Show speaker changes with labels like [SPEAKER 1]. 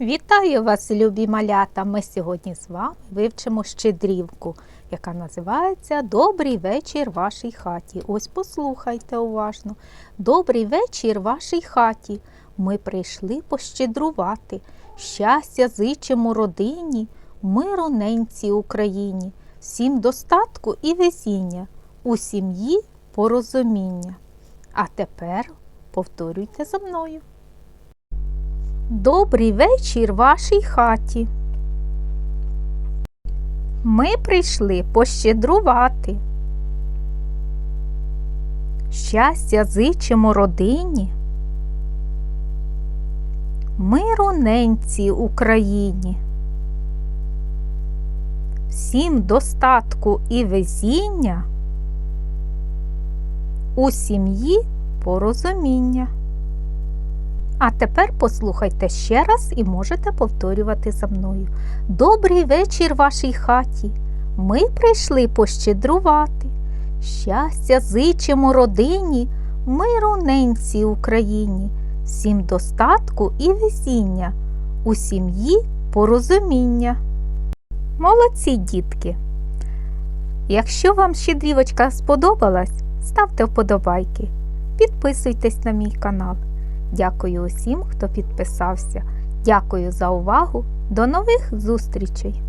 [SPEAKER 1] Вітаю вас, любі малята! Ми сьогодні з вами вивчимо щедрівку, яка називається Добрий вечір вашій хаті. Ось послухайте уважно. Добрий вечір вашій хаті. Ми прийшли пощедрувати. Щастя зичимо родині, миру ненці Україні, всім достатку і везіння, у сім'ї порозуміння. А тепер повторюйте за мною. Добрий вечір вашій хаті. Ми прийшли пощедрувати. Щастя зичимо родині. Миру ненці Україні. Всім достатку і везіння. У сім'ї порозуміння. А тепер послухайте ще раз і можете повторювати за мною. Добрий вечір вашій хаті. Ми прийшли пощедрувати. Щастя зичимо родині, миру ненці Україні, всім достатку і везіння, у сім'ї порозуміння. Молодці дітки! Якщо вам щедрівочка сподобалась, ставте вподобайки, підписуйтесь на мій канал. Дякую усім, хто підписався. Дякую за увагу. До нових зустрічей!